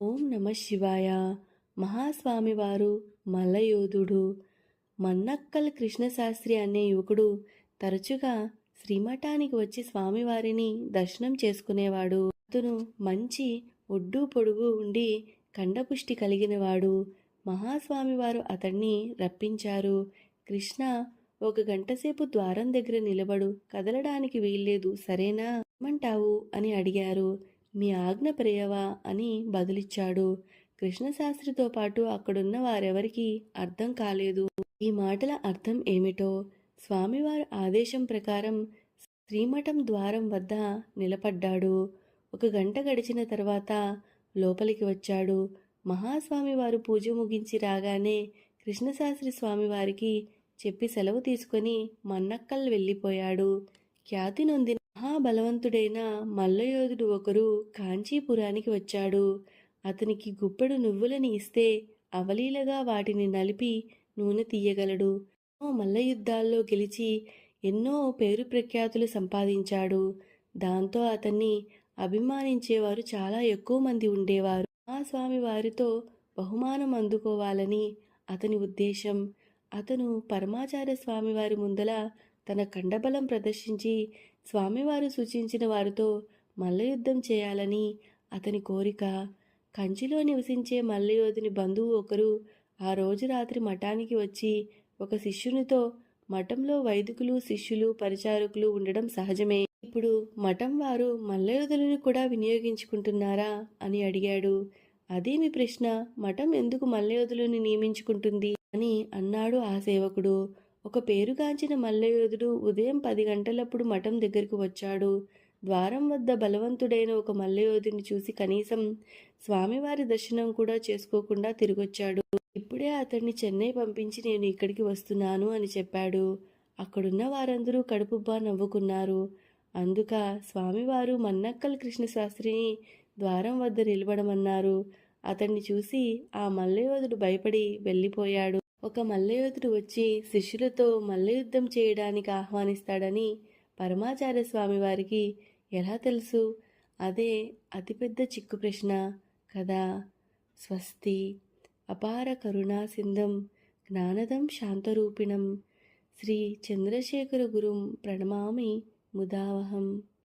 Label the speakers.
Speaker 1: ఓం నమ శివాయ. మహాస్వామివారు మల్లయోధుడు మన్నక్కల్ కృష్ణశాస్త్రి అనే యువకుడు తరచుగా శ్రీమఠానికి వచ్చి స్వామివారిని దర్శనం చేసుకునేవాడు. అతను మంచి ఒడ్డు పొడుగు ఉండి కండపుష్టి కలిగినవాడు. మహాస్వామివారు అతన్ని రప్పించారు. కృష్ణ ఒక గంటసేపు ద్వారం దగ్గర నిలబడు కదలడానికి వీల్లేదు సరేనా? ఏమంటావు? అని అడిగారు. మీ ఆజ్ఞ ప్రియవా అని బదులిచ్చాడు. కృష్ణశాస్త్రితో పాటు అక్కడున్న వారెవరికీ అర్థం కాలేదు. ఈ మాటల అర్థం ఏమిటో స్వామివారి ఆదేశం ప్రకారం శ్రీమఠం ద్వారం వద్ద నిలబడ్డాడు. ఒక గంట గడిచిన తర్వాత లోపలికి వచ్చాడు. మహాస్వామి వారు పూజ ముగించి రాగానే కృష్ణశాస్త్రి స్వామివారికి చెప్పి సెలవు తీసుకొని మన్నక్కల్ వెళ్ళిపోయాడు. ఖ్యాతి నొందిన మహాబలవంతుడైన మల్లయోధుడు ఒకరు కాంచీపురానికి వచ్చాడు. అతనికి గుప్పెడు నువ్వులని ఇస్తే అవలీలగా వాటిని నలిపి నూనె తీయగలడు. ఎన్నో మల్ల యుద్ధాల్లో గెలిచి ఎన్నో పేరు ప్రఖ్యాతులు సంపాదించాడు. దాంతో అతన్ని అభిమానించేవారు చాలా ఎక్కువ మంది ఉండేవారు. ఆ స్వామి వారితో బహుమానం అందుకోవాలని అతని ఉద్దేశం. అతను పరమాచార్య స్వామివారి ముందల తన కండబలం ప్రదర్శించి స్వామివారు సూచించిన వారితో మల్లయుద్ధం చేయాలని అతని కోరిక. కంచిలో నివసించే మల్లయోధుని బంధువు ఒకరు ఆ రోజు రాత్రి మఠానికి వచ్చి ఒక శిష్యునితో మఠంలో వైదికులు శిష్యులు పరిచారకులు ఉండడం సహజమే. ఇప్పుడు మఠం వారు మల్లయోధులను కూడా వినియోగించుకుంటున్నారా? అని అడిగాడు. అదేమి ప్రశ్న. మఠం ఎందుకు మల్లయోధులను నియమించుకుంటుంది? అని అన్నాడు ఆ సేవకుడు. ఒక పేరుగాంచిన మల్లయోధుడు ఉదయం పది గంటలప్పుడు మఠం దగ్గరకు వచ్చాడు. ద్వారం వద్ద బలవంతుడైన ఒక మల్లయోధుని చూసి కనీసం స్వామివారి దర్శనం కూడా చేసుకోకుండా తిరిగొచ్చాడు. ఇప్పుడే అతన్ని చెన్నై పంపించి నేను ఇక్కడికి వస్తున్నాను అని చెప్పాడు. అక్కడున్న వారందరూ కడుపుబ్బా నవ్వుకున్నారు. అందుక స్వామివారు మన్నక్కల్ కృష్ణశాస్త్రిని ద్వారం వద్ద నిలబడమన్నారు. అతన్ని చూసి ఆ మల్లయోధుడు భయపడి వెళ్ళిపోయాడు. ఒక మల్లయోధుడు వచ్చి శిష్యులతో మల్లయుద్ధం చేయడానికి ఆహ్వానిస్తాడని పరమాచార్య స్వామి వారికి ఎలా తెలుసు? అదే అతిపెద్ద చిక్కు ప్రశ్న. కదా? స్వస్తి. అపార కరుణా సింధం జ్ఞానదం శాంతరూపిణం. శ్రీ చంద్రశేఖర గురుం ప్రణమామి ముదావహం.